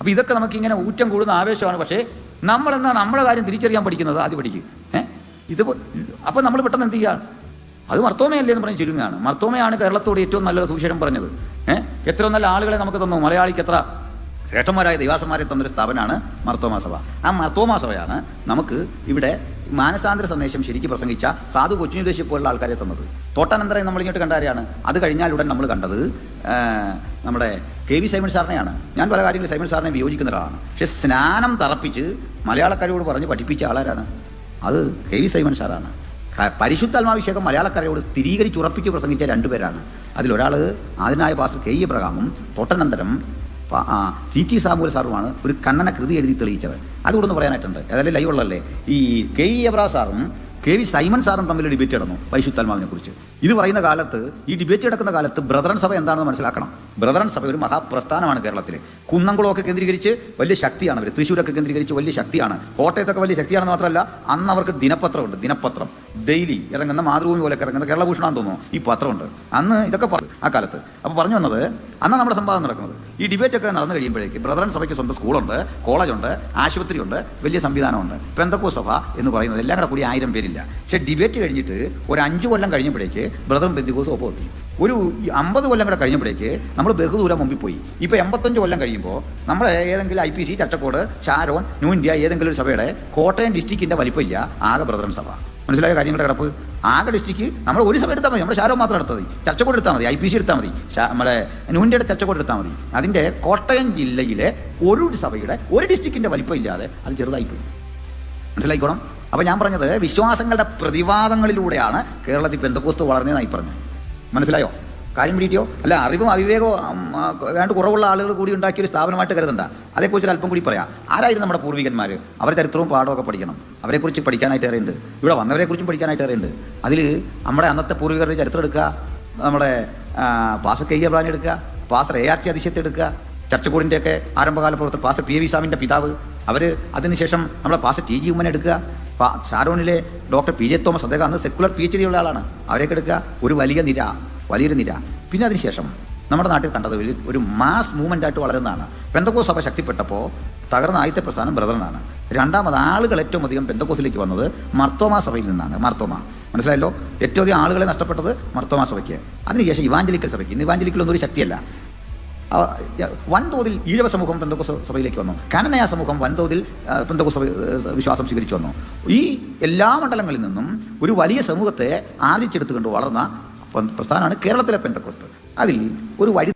അപ്പോൾ ഇതൊക്കെ നമുക്ക് ഇങ്ങനെ ഊറ്റം കൂടുന്ന ആവേശമാണ്. പക്ഷേ നമ്മളെന്നാ നമ്മുടെ കാര്യം തിരിച്ചറിയാൻ പഠിക്കുന്നത്? ആദ്യം പഠിക്കും. ഏഹ് ഇത് അപ്പോൾ നമ്മൾ പെട്ടെന്ന് എന്ത് ചെയ്യുകയാണ് അത് മർത്തോമയല്ലേ എന്ന് പറഞ്ഞ് ചുരുങ്ങാണ് മർത്തോമയാണ് കേരളത്തോട് ഏറ്റവും നല്ല സുവിശേഷം പറഞ്ഞത്. ഏഹ് എത്ര നല്ല ആളുകളെ നമുക്ക് തന്നു. മലയാളിക്ക് എത്ര ശ്രേഷ്ഠന്മാരായ ദൈവാസന്മാരെ തന്നൊരു സ്ഥാപനമാണ് മർത്തോമാ സഭ. ആ മർത്തോമാ സഭയാണ് നമുക്ക് ഇവിടെ മാനസാന്തര സന്ദേശം ശരിക്ക് പ്രസംഗിച്ച സാധു കൊച്ചുനിദേശി പോലുള്ള ആൾക്കാരെ തന്നത്. തോട്ടാനന്തരം നമ്മൾ ഇങ്ങോട്ട് കണ്ടാരെയാണ് അത് കഴിഞ്ഞാൽ ഉടൻ നമ്മൾ കണ്ടത് നമ്മുടെ കെ വി സൈമൺ സാറിനെയാണ്. ഞാൻ പല കാര്യങ്ങളും സൈമൺ സാറിനെ വിയോജിക്കുന്ന ഒരാളാണ്. പക്ഷെ സ്നാനം തറപ്പിച്ച് മലയാളക്കാരോട് പറഞ്ഞ് പഠിപ്പിച്ച ആളാരാണ്? അത് കെ വി സൈമൺ സാറാണ്. പരിശുദ്ധാത്മാഭിഷേകം പരിശുദ്ധാത്മാഭിഷേകം മലയാളക്കരയോട് സ്ഥിരീകരിച്ചുറപ്പിച്ച് പ്രസംഗിച്ച രണ്ടുപേരാണ്. അതിലൊരാൾ ആദിനായ പാസ്റ്റർ കെ ഇ പ്രകാമും തൊട്ടനന്തരം ടി ടി സാമൂൽ സാറുമാണ് ഒരു കണ്ണന കൃതി എഴുതി തെളിയിച്ചത് അതുകൊണ്ടൊന്ന് പറയാനായിട്ടുണ്ട്. ഏതായാലും ലൈവുള്ളല്ലേ ഈ കെ ഇ എബ്രാ സാറും കെ വി സൈമൺ സാറും തമ്മിൽ ഡിബേറ്റ് നടന്നു പരിശുദ്ധാത്മാവിനെ കുറിച്ച് ഇത് പറയുന്ന കാലത്ത് ഈ ഡിബേറ്റ് നടക്കുന്ന കാലത്ത് ബ്രദറൻ സഭ എന്താണെന്ന് മനസ്സിലാക്കണം. ബ്രദറൻ സഭ ഒരു മഹാപ്രസ്ഥാനമാണ് കേരളത്തിൽ കുന്നംകുളമൊക്കെ കേന്ദ്രീകരിച്ച് വലിയ ശക്തിയാണ് അവർ തൃശ്ശൂരൊക്കെ കേന്ദ്രീകരിച്ച് വലിയ ശക്തിയാണ്. കോട്ടയത്തൊക്കെ വലിയ ശക്തിയാണെന്ന് മാത്രമല്ല അന്ന് അവർക്ക് ദിനപത്രമുണ്ട്. ദിനപത്രം. ഡെയിലി ഇറങ്ങുന്ന മാതൃഭൂമി പോലെ ഇറങ്ങുന്ന കേരളഭൂഷണം തോന്നുന്നു. ഈ പത്രമുണ്ട്. അന്ന് ഇതൊക്കെ ആ കാലത്ത്. അപ്പോൾ പറഞ്ഞു വന്നത് അന്ന് നമ്മുടെ സംവാദം നടക്കുന്നത്. ഈ ഡിബേറ്റ് ഒക്കെ നടന്നു കഴിയുമ്പോഴേക്ക് ബ്രദറൻ സഭയ്ക്ക് സ്വന്തം സ്കൂളുണ്ട് കോളേജുണ്ട് ആശുപത്രിയുണ്ട് വലിയ സംവിധാനമുണ്ട്. പെന്തക്കോ സഭ എന്ന് പറയുന്നത് എല്ലാം കൂടെ കൂടി ആയിരം പേരില്ല. പക്ഷേ ഡിബേറ്റ് കഴിഞ്ഞിട്ട് ഒരു അഞ്ചു കൊല്ലം കഴിഞ്ഞപ്പോഴേക്ക് ബ്രദറും പെന്തിക്കോസും ഒപ്പം എത്തി. ഒരു അമ്പത് കൊല്ലം കൂടെ കഴിഞ്ഞപ്പോഴേക്ക് നമ്മൾ ബഹുദൂരം മുമ്പിൽ പോയി. ഇപ്പോൾ എൺപത്തഞ്ച് കൊല്ലം കഴിയുമ്പോൾ നമ്മൾ ഏതെങ്കിലും ഐ പി സി ചച്ചക്കോട് ഷാരോൺ ന്യൂ ഇന്ത്യ ഏതെങ്കിലും ഒരു സഭയുടെ കോട്ടയം ഡിസ്ട്രിക്റ്റിന്റെ വലിപ്പമില്ല ആകെ ബ്രദറൻ സഭ. മനസ്സിലായ കാര്യങ്ങളുടെ കിടപ്പ്? ആകെ ഡിസ്ട്രിക്ട് നമ്മൾ ഒരു സഭ എടുത്താൽ മതി നമ്മുടെ ഷാരോ മാത്രം എടുത്താൽ മതി. ചർച്ചക്കോട് എടുത്താൽ മതി ഐ പി സി എടുത്താൽ മതി നമ്മുടെ ന്യൂ ഇന്ത്യയുടെ ചർച്ചക്കോട് എടുത്താൽ മതി. അതിന്റെ കോട്ടയം ജില്ലയിലെ ഒരു സഭയുടെ ഒരു ഡിസ്ട്രിക്റ്റിന്റെ വലിപ്പം ഇല്ലാതെ അത് ചെറുതായിപ്പോയി മനസ്സിലായിക്കോണം? അപ്പോൾ ഞാൻ പറഞ്ഞത് വിശ്വാസങ്ങളുടെ പ്രതിവാദങ്ങളിലൂടെയാണ് കേരളത്തിൽ പെന്തക്കോസ്ത് വളർന്നതെന്നായി പറഞ്ഞു മനസ്സിലായോ? കാര്യം പിടിയോ അല്ല അറിവും അവിവേകവും വേണ്ട കുറവുള്ള ആളുകൾ കൂടി ഉണ്ടാക്കിയ ഒരു സ്ഥാപനമായിട്ട് കരുതണ്ട. അതേക്കുറിച്ച് അല്പം കൂടി പറയാം. ആരായിരുന്നു നമ്മുടെ പൂർവികന്മാർ അവരുടെ ചരിത്രവും പാഠമൊക്കെ പഠിക്കണം. അവരെക്കുറിച്ച് പഠിക്കാനായിട്ട് ഏറെയുണ്ട്. ഇവിടെ വന്നവരെക്കുറിച്ചും പഠിക്കാനായിട്ട് ഏറെയുണ്ട്. അതിൽ നമ്മുടെ അന്നത്തെ പൂർവികരുടെ ചരിത്രം എടുക്കുക നമ്മുടെ പാസ കെ എബ്രാൻ എടുക്കുക പാസർ എ ആർ ടി അതിശയത്തെ എടുക്കുക ചർച്ചക്കൂടിന്റെ ഒക്കെ ആരംഭകാല പ്രവർത്തനം പാസ പി എ വി സാമിന്റെ പിതാവ്. അവർ അതിനുശേഷം നമ്മുടെ പാസ ടി ജി ഉമ്മൻ എടുക്കുക. ഷാരോണിലെ ഡോക്ടർ പി ജെ തോമസ് അദ്ദേഹം അന്ന് സെക്കുലർ പി എച്ച് ഡി ഉള്ള ആളാണ്. അവരൊക്കെ എടുക്കുക ഒരു വലിയ നിര വലിയൊരു നിര. പിന്നെ അതിനുശേഷം നമ്മുടെ നാട്ടിൽ കണ്ടത് ഒരു- മാസ് മൂവ്മെന്റ് ആയിട്ട് വളരുന്നതാണ്. പെന്തക്കോസ് സഭ ശക്തിപ്പെട്ടപ്പോൾ തകർന്ന ആദ്യത്തെ പ്രസ്ഥാനം ബ്രദറിനാണ്. രണ്ടാമത് ആളുകൾ ഏറ്റവും അധികം പെന്തക്കോസിലേക്ക് വന്നത് മർത്തോമ സഭയിൽ നിന്നാണ്. മർത്തോമ. മനസ്സിലായല്ലോ? ഏറ്റവും അധികം ആളുകളെ നഷ്ടപ്പെട്ടത് മർത്തോമ സഭയ്ക്ക്. അതിനുശേഷം ഇവാഞ്ചലിക്കൽ സഭയ്ക്ക്. ഇന്ന് ഇവാഞ്ചലിക്കൽ ഒന്നും ഒരു ശക്തിയല്ല. വൻതോതിൽ ഈഴവ സമൂഹം പെന്തക്കോസ് സഭയിലേക്ക് വന്നു. കാനനയ സമൂഹം വൻതോതിൽ പെന്തക്കോസ് സഭ വിശ്വാസം സ്വീകരിച്ചു വന്നു. ഈ എല്ലാ മണ്ഡലങ്ങളിൽ നിന്നും ഒരു വലിയ സമൂഹത്തെ ആദിച്ചെടുത്തുകൊണ്ട് വളർന്ന പ്രസ്ഥാനമാണ് കേരളത്തിലെ പെന്തക്കോസ്ത്. അതിൽ ഒരു വഴി